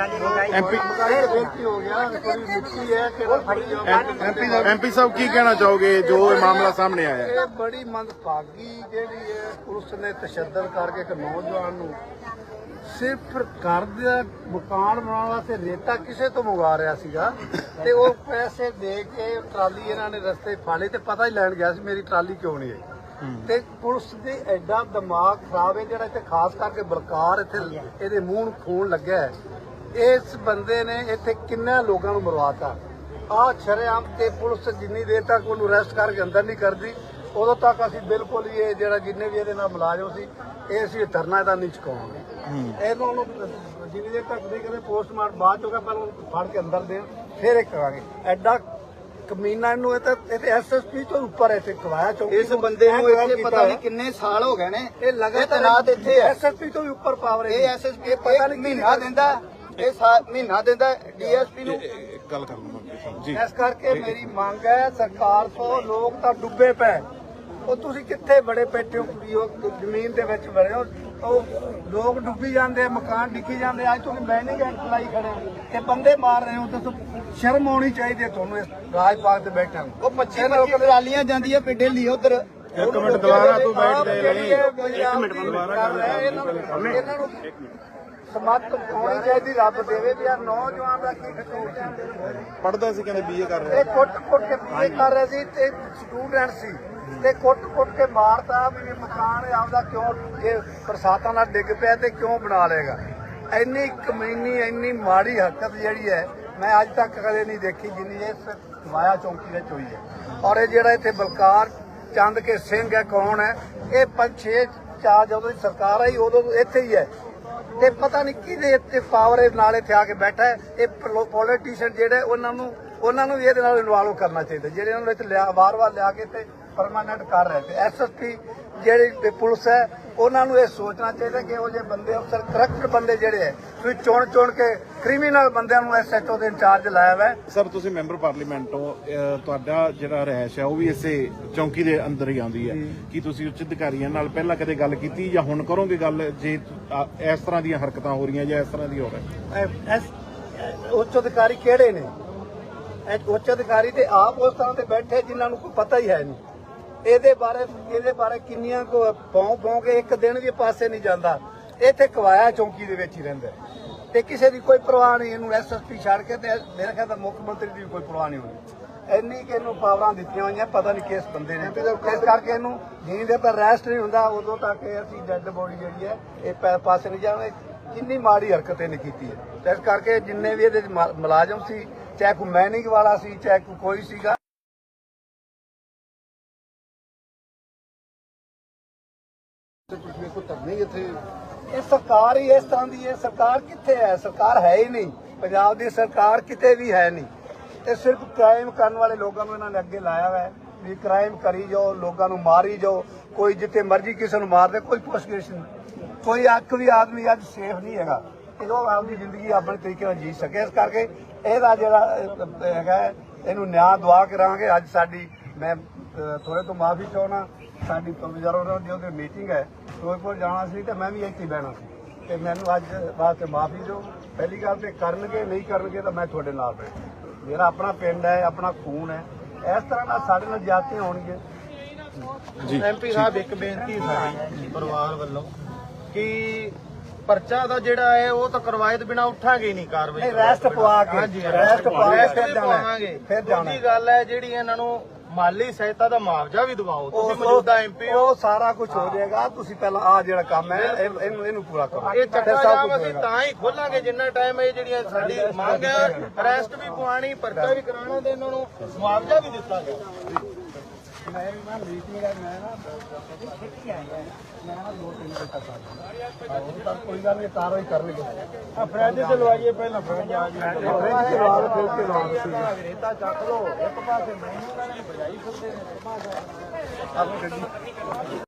MP ਬੇਨਤੀ ਹੋ ਗਿਆ ਕੋਈ ਮਿੱਟੀ ਹੈ ਕਿਹੜਾ ਫੜੀ ਐਮਪੀ ਐਮਪੀ ਸਾਹਿਬ ਕੀ ਕਹਿਣਾ ਚਾਹੋਗੇ ਜੋ ਇਹ ਮਾਮਲਾ ਸਾਹਮਣੇ ਆਇਆ? ਹੈ? ਇਹ ਬੜੀ ਮੰਦਭਾਗੀ ਜਿਹੜੀ ਹੈ ਪੁਲਿਸ ਨੇ ਤਸ਼ੱਦਦ ਕਰਕੇ ਇੱਕ ਨੌਜਵਾਨ ਨੂੰ ਸਿਰਫ ਘਰ ਦਾ ਮਕਾਨ ਬਣਾਉਣ ਵਾਸਤੇ ਰੇਤਾ ਕਿਸੇ ਤੋਂ ਮੰਗਵਾ ਰਿਹਾ ਸੀਗਾ ਤੇ ਉਹ ਪੈਸੇ ਦੇ ਕੇ ਟਰਾਲੀ ਇਹਨਾਂ ਨੇ ਰਸਤੇ ਫਾਲੇ ਤੇ ਪਤਾ ਹੀ ਲੈਣ ਗਿਆ ਸੀ ਮੇਰੀ ਟਰਾਲੀ ਕਿਉਂ ਨਹੀਂ ਆਈ। ਤੇ ਪੁਲਿਸ ਦੇ ਐਡਾ ਦਿਮਾਗ ਖਰਾਬ ਹੈ ਜਿਹੜਾ ਇੱਥੇ ਖਾਸ ਕਰਕੇ ਬਲਕਾਰ ਇੱਥੇ ਇਹਦੇ ਮੂੰਹ ਨੂੰ ਖੂਨ ਲੱਗਿਆ ਹੈ। ਇਸ ਬੰਦੇ ਨੇ ਇੱਥੇ ਕਿੰਨੇ ਲੋਕਾਂ ਨੂੰ ਮਰਵਾਤਾ? ਆ ਸ਼ਰੇਆਮ ਤੇ ਪੁਲਿਸ ਜਿੰਨੀ ਦੇਰ ਤੱਕ ਉਹਨੂੰ ਅਰੈਸਟ ਕਰਕੇ ਅੰਦਰ ਨਹੀਂ ਕਰਦੀ ਉਦੋਂ ਤੱਕ ਅਸੀਂ ਬਿਲਕੁਲ ਹੀ ਇਹ ਜਿਹੜਾ ਜਿੰਨੇ ਵੀ ਇਹਦੇ ਨਾਲ ਮੁਲਾਜ਼ਮ ਸੀ ਇਹ ਅਸੀਂ ਧਰਨਾ ਦਾ ਨਹੀਂ ਚੁਕਾਵਾਂਗੇ ਇਹਨੂੰ ਉਹਨੂੰ ਜਿੰਨੀ ਦੇਰ ਤੱਕ ਨਹੀਂ ਕਰਦੇ ਪੋਸਟਮਾਰਟਮ ਬਾਅਦ ਚੋਂ ਪਹਿਲਾਂ ਫੜ ਕੇ ਅੰਦਰ ਦੇਣ ਫਿਰ ਇਹ ਕਰਾਂਗੇ। ਐਡਾ ਕਮੀਨਾ ਇਹਨੂੰ ਇਹ ਤਾਂ ਇਹ ਐਸਐਸਪੀ ਤੋਂ ਉੱਪਰ ਇੱਥੇ ਕਵਾਇਆ ਚੌਕੀ ਇਸ ਬੰਦੇ ਨੂੰ। ਇੱਥੇ ਪਤਾ ਨਹੀਂ। ਕਿੰਨੇ ਸਾਲ ਹੋ ਗਏ ਨੇ। ਇਹ ਲਗਾਤਾਰ ਤੈਨਾਤ ਇੱਥੇ ਐਸਐਸਪੀ ਤੋਂ ਵੀ ਉੱਪਰ ਪਾਵਰ ਇਹ ਐਸਐਸਪੀ ਪਤਾ ਨਹੀਂ ਮਹੀਨਾ ਦਿੰਦਾ। ਇਹ ਸਾ- ਮਹੀਨਾ ਦਿੰਦਾ ਡੀਐਸਪੀ ਨੂੰ। ਇਹ ਗੱਲ ਕਰ ਲਵਾਂਗੇ ਜੀ। ਇਸ ਕਰਕੇ ਮੇਰੀ ਮੰਗ ਹੈ ਸਰਕਾਰ ਤੋਂ ਲੋਕ ਤਾਂ ਡੁੱਬੇ ਪਏ। ਉਹ ਤੁਸੀਂ ਕਿੱਥੇ ਬੜੇ ਬੈਠੇ ਹੋ ਕੁੜੀ ਹੋ ਜ਼ਮੀਨ ਦੇ ਵਿੱਚ ਬੜੇ ਹੋ? ਉਹ ਲੋਕ ਡੁੱਬੀ ਜਾਂਦੇ ਆ, ਮਕਾਨ ਡਿੱਗੀ ਜਾਂਦੇ ਆ। ਅੱਜ ਤੁਸੀਂ ਮੈਨੇਜ ਐਂਡ ਚਲਾਈ ਖੜੇ ਹੋ। ਤੇ ਬੰਦੇ ਮਾਰ ਰਹੇ ਹੋ ਦੱਸੋ ਸ਼ਰਮ ਆਉਣੀ ਚਾਹੀਦੀ ਹੈ ਤੁਹਾਨੂੰ ਇਸ ਰਾਜ ਬਾਗ ਤੇ ਬੈਠਿਆਂ ਨੂੰ। ਉਹ 25 25 ਟਰਾਲੀਆਂ ਜਾਂਦੀਆਂ ਪੇ ਡੇਲੀ ਉਧਰ। ਇੱਕ ਮਿੰਟ ਦੁਬਾਰਾ ਤੂੰ ਬੈਠ ਦੇ ਲਈ ਇੱਕ ਮਿੰਟ ਦੁਬਾਰਾ ਕਰ ਇਹਨਾਂ ਨੂੰ ਇਹਨਾਂ ਨੂੰ ਸਮੱਤ ਹੋਣੀ ਚਾਹੀਦੀ ਰੱਬ ਦੇਵੇ ਵੀ ਆ ਨੌਜਵਾਨ ਦਾ ਕੀ ਕਸੂਰ ਹੈ ਪੜਦਾ ਸੀ ਕਹਿੰਦੇ ਬੀਏ ਕਰ ਰਿਹਾ ਇਹ ਕੁੱਟ ਕੁੱਟ ਕੇ ਪੀਏ ਕਰ ਰਹੇ ਸੀ ਤੇ ਸਟੂਡੈਂਟ ਸੀ। ਤੇ ਕੁੱਟ ਕੁੱਟ ਕੇ ਮਾਰਤਾ ਵੀ ਇਹ ਮਕਾਨ ਇਹ ਆਪਦਾ ਕਿਉਂ ਇਹ ਬਰਸਾਤਾਂ ਨਾਲ ਡਿੱਗ ਪਿਆ ਤੇ ਕਿਉਂ ਬਣਾ ਲੇਗਾ ਇੰਨੀ ਕਮੀਨੀ ਇੰਨੀ ਮਾੜੀ ਹਰਕਤ ਜਿਹੜੀ ਹੈ ਮੈਂ ਅੱਜ ਤੱਕ ਕਦੇ ਨਹੀਂ ਦੇਖੀ ਜਿੰਨੀ ਇਸ ਵਾਇਆ ਚੌਂਕੀ ਵਿੱਚ ਹੋਈ ਹੈ। ਔਰ ਇਹ ਜਿਹੜਾ ਇੱਥੇ ਬਲਕਾਰ ਚੰਦ ਕੇ ਸਿੰਘ ਹੈ ਕੌਣ ਹੈ? ਇਹ ਪੰਜ ਛੇ ਚਾਰ ਜਦੋਂ ਦੀ ਸਰਕਾਰ ਆਈ ਉਦੋਂ ਇੱਥੇ ਹੀ ਹੈ। ਤੇ ਪਤਾ ਨਹੀਂ ਕਿਹਦੇ ਇੱਥੇ ਪਾਵਰ ਨਾਲ ਇੱਥੇ ਆ ਕੇ ਬੈਠਾ ਹੈ। ਇਹ ਪੋਲੀਟੀਸ਼ੀਅਨ ਜਿਹੜੇ ਉਹਨਾਂ ਨੂੰ ਉਹਨਾਂ ਨੂੰ ਵੀ ਇਹਦੇ ਨਾਲ ਇਨਵੋਲਵ ਕਰਨਾ ਚਾਹੀਦਾ। ਜਿਹੜੇ ਉਹਨਾਂ ਨੂੰ ਇੱਥੇ ਲਿਆ, ਵਾਰ-ਵਾਰ ਲਿਆ ਕੇ ਤੇ ਪਰਮਾਨੈਂਟ ਕਰ ਰਹੇ ਤੇ ਐਸਐਸਪੀ ਜਿਹੜੀ ਪੁਲਿਸ ਹੈ ਉਹਨਾਂ ਨੂੰ ਇਹ ਸੋਚਣਾ ਚਾਹੀਦਾ ਕਿ ਉਹ ਜੇ ਬੰਦੇ ਅਫਸਰ ਕਰੈਕਟ ਬੰਦੇ ਜਿਹੜੇ ਹੈ ਤੁਸੀਂ ਚੁਣ ਚੁਣ ਕੇ ਕ੍ਰਿਮੀਨਲ ਬੰਦਿਆਂ ਨੂੰ ਐਸਐਚਓ ਦੇ ਇੰਚਾਰਜ ਲਾਇਆ ਹੋਇਆ ਸਰ ਤੁਸੀਂ ਮੈਂਬਰ ਪਾਰਲੀਮੈਂਟ ਹੋ ਤੁਹਾਡਾ ਜਿਹੜਾ ਰਹਿਸ਼ ਹੈ ਉਹ ਵੀ ਇਸੇ ਚੌਂਕੀ ਦੇ ਅੰਦਰ ਹੀ ਆਉਂਦੀ ਹੈ। ਕੀ ਤੁਸੀਂ ਉੱਚ ਅਧਿਕਾਰੀਆਂ ਨਾਲ ਪਹਿਲਾਂ ਕਦੇ ਗੱਲ ਕੀਤੀ ਜਾਂ ਹੁਣ ਕਰੋਗੇ ਗੱਲ ਜੇ ਇਸ ਤਰ੍ਹਾਂ ਦੀਆਂ ਹਰਕਤਾਂ ਹੋ ਰਹੀਆਂ ਜਾਂ ਇਸ ਤਰ੍ਹਾਂ ਦੀ ਹੋ ਰਿਹਾ ਉੱਚ ਅਧਿਕਾਰੀ ਕਿਹੜੇ ਨੇ? ਉੱਚ ਅਧਿਕਾਰੀ ਤੇ ਆਪ ਉਸ ਤਰ੍ਹਾਂ ਤੇ ਬੈਠੇ ਜਿਨ੍ਹਾਂ ਨੂੰ ਕੋਈ ਪਤਾ ਹੀ ਹੈ ਨਹੀਂ। ਇਹਦੇ ਬਾਰੇ ਇਹਦੇ ਬਾਰੇ ਕਿੰਨੀਆਂ ਕੋ ਪੌਂ ਪੌਂ ਕੇ ਇੱਕ ਦਿਨ ਵੀ ਪਾਸੇ ਨਹੀਂ ਜਾਂਦਾ। ਇੱਥੇ ਕਵਾਇਆ ਚੌਂਕੀ ਦੇ ਵਿੱਚ ਹੀ ਰਹਿੰਦਾ। ਤੇ ਕਿਸੇ ਦੀ ਕੋਈ ਪਰਵਾਹ ਨਹੀਂ ਇਹਨੂੰ ਐਸਐਸਪੀ ਛੱਡ ਕੇ ਤੇ ਮੇਰੇ ਖਿਆਲ ਤਾਂ ਮੁੱਖ ਮੰਤਰੀ ਦੀ ਵੀ ਕੋਈ ਪਰਵਾਹ ਨਹੀਂ ਹੋਣੀ। ਇੰਨੀ ਕਿ ਇਹਨੂੰ ਪਾਵਰਾਂ ਦਿੱਤੀਆਂ ਹੋਈਆਂ ਪਤਾ ਨਹੀਂ ਕਿਸ ਬੰਦੇ ਨੇ। ਇਸ ਕਰਕੇ ਇਹਨੂੰ ਜਿੰਨੀ ਦੇਰ ਤੱਕ ਰੈਸਟ ਨਹੀਂ ਹੁੰਦਾ ਉਦੋਂ ਤੱਕ ਅਸੀਂ ਡੈੱਡ ਬੋਡੀ ਜਿਹੜੀ ਹੈ ਇਹ ਪਾਸੇ ਨਹੀਂ ਜਾਵੇ ਕਿੰਨੀ ਮਾੜੀ ਹਰਕਤ ਇਹਨੇ ਕੀਤੀ ਹੈ। ਇਸ ਕਰਕੇ ਜਿੰਨੇ ਵੀ ਇਹਦੇ ਮੁਲਾਜ਼ਮ ਸੀ ਚਾਹੇ ਕੋਈ ਮੈਨਿੰਗ ਵਾਲਾ ਸੀ ਚਾਹੇ ਕੋਈ ਕੋਈ ਸੀਗਾ ਇਹ ਸਰਕਾਰ ਹੀ ਇਸ ਤਰ੍ਹਾਂ ਦੀ ਹੈ। ਸਰਕਾਰ ਕਿੱਥੇ ਹੈ? ਸਰਕਾਰ ਹੈ ਹੀ ਨਹੀਂ। ਪੰਜਾਬ ਦੀ ਸਰਕਾਰ ਕਿਤੇ ਵੀ ਹੈ ਨਹੀਂ। ਇਹ ਸਿਰਫ ਕ੍ਰਾਈਮ ਕਰਨ ਵਾਲੇ ਲੋਕਾਂ ਨੂੰ ਇਹਨਾਂ ਨੇ ਅੱਗੇ ਲਾਇਆ ਹੋਇਆ ਹੈ। ਵੀ ਕ੍ਰਾਈਮ ਕਰੀ ਜਾਓ ਲੋਕਾਂ ਨੂੰ ਮਾਰੀ ਜਾਓ। ਕੋਈ ਜਿੱਥੇ ਮਰਜ਼ੀ ਕਿਸੇ ਨੂੰ ਮਾਰਦੇ ਕੋਈ ਪੁੱਛਗਿੱਛ ਨਹੀਂ। ਕੋਈ ਅੱਖ ਵੀ ਆਦਮੀ ਅੱਜ ਸੇਫ ਨਹੀਂ ਹੈਗਾ। ਇਹ ਉਹ ਆਪਣੀ ਜ਼ਿੰਦਗੀ ਆਪਣੇ ਤਰੀਕੇ ਨਾਲ ਜੀ ਸਕੇ। ਇਸ ਕਰਕੇ ਇਹਦਾ ਜਿਹੜਾ ਹੈਗਾ ਹੈ, ਇਹਨੂੰ ਨਿਆਂ ਦੁਆ ਕਰਾਂਗੇ ਅੱਜ ਸਾਡੀ ਮੈਂ ਥੋੜੇ ਤੋਂ ਮਾਫੀ ਚਾਹਣਾ ਸਾਡੀ ਪ੍ਰੋਵੀਜ਼ਰ ਦੀ ਉਹਦੀ ਮੀਟਿੰਗ ਹੈ ਫਿਰੋਜ਼ਪੁਰ ਜਾਣਾ ਸੀ ਤੇ ਮੈਂ ਵੀ ਇੱਥੇ ਬਹਿਣਾ ਸੀ। ਤੇ ਮੈਨੂੰ ਅੱਜ ਵਾਸਤੇ ਮਾਫੀ ਦਿਓ। ਪਹਿਲੀ ਗੱਲ ਤੇ ਕਰਨਗੇ ਨਹੀਂ ਕਰਨਗੇ ਤਾਂ ਮੈਂ ਤੁਹਾਡੇ ਨਾਲ ਬੈਠਾ ਮੇਰਾ ਆਪਣਾ ਪਿੰਡ ਹੈ ਆਪਣਾ ਖੂਨ ਹੈ। ਇਸ ਤਰ੍ਹਾਂ ਨਾਲ ਸਾਡੇ ਨਾਲ ਜਾਤੀਆਂ ਹੋਣਗੀਆਂ। ਜੀ ਐਮਪੀ ਸਾਹਿਬ ਇੱਕ ਬੇਨਤੀ ਸਾਡੀ ਪਰਿਵਾਰ ਵੱਲੋਂ ਕਿ ਪਰਚਾ ਦਾ ਜਿਹੜਾ ਹੈ ਉਹ ਤਾਂ ਕਰਵਾਏ ਤੋਂ ਬਿਨਾ ਉੱਠਾਂਗੇ ਨਹੀਂ ਕਾਰਵਾਈ। ਨਹੀਂ ਰੈਸਟ ਪਵਾ ਕੇ ਹਾਂਜੀ ਰੈਸਟ ਪਵਾ ਕੇ ਫਿਰ ਜਾਣਾ ਫਿਰ ਦੂਜੀ। ਗੱਲ ਹੈ ਜਿਹੜੀ ਇਹਨਾਂ ਨੂੰ ਮਾਲੀ ਸਹਾਇਤਾ ਦਾ ਮੁਆਵਜ਼ਾ ਵੀ ਦਿਵਾਓ। ਤੁਸੀਂ ਮੌਜੂਦਾ ਐਮਪੀ ਹੋ। ਉਹ ਸਾਰਾ ਕੁਝ ਹੋ ਜਾਏਗਾ। ਤੁਸੀਂ ਪਹਿਲਾਂ ਆ ਜਿਹੜਾ ਕੰਮ ਹੈ ਇਹ- ਇਹਨੂੰ ਇਹਨੂੰ ਪੂਰਾ ਕਰੋ। ਇਹ ਚੱਕਾ ਜਾਮ ਅਸੀਂ। ਤਾਂ ਹੀ ਖੋਲਾਂਗੇ ਜਿੰਨਾ ਟਾਈਮ ਇਹ ਜਿਹੜੀਆਂ ਸਾਡੀ ਮੰਗ ਹੈ ਅਰੈਸਟ ਵੀ ਪਵਾਣੀ ਪਰਚਾ ਵੀ ਕਰਾਉਣਾ ਤੇ ਇਹਨਾਂ ਨੂੰ ਮੁਆਵਜ਼ਾ ਵੀ ਦਿੱਤਾ ਗਿਆ। ਮੈਂ ਨਾ ਮੀਟਿੰਗ ਹੈ ਮੈਂ ਨਾ ਛੇਤੀ ਆਇਆ ਮੈਂ ਨਾ ਦੋ ਤਿੰਨ ਵਜੇ ਤੱਕ ਉਹ ਤਾਂ ਕੋਈ ਗੱਲ ਨਹੀਂ ਕਾਰਵਾਈ ਕਰਨਗੇ ਆ ਫਰੈਂਡ ਤੇ ਲਵਾਈਏ ਪਹਿਲਾਂ ਫਰੈਂਡ ਆ ਜੀ ਫਰੈਂਡ ਤੇ ਲਵਾ ਲਓ ਫਿਰ ਤੇ ਲਵਾ ਲਓ ਰੇਤਾ ਚੱਕ ਲੋ ਇੱਕ ਪਾਸੇ ਮੈਨੂੰ ਕਹਿੰਦੇ ਭਜਾਈ ਫਿਰਦੇ ਨੇ ਇੱਕ ਪਾਸੇ ਆਪਣੀ ਗੱਡੀ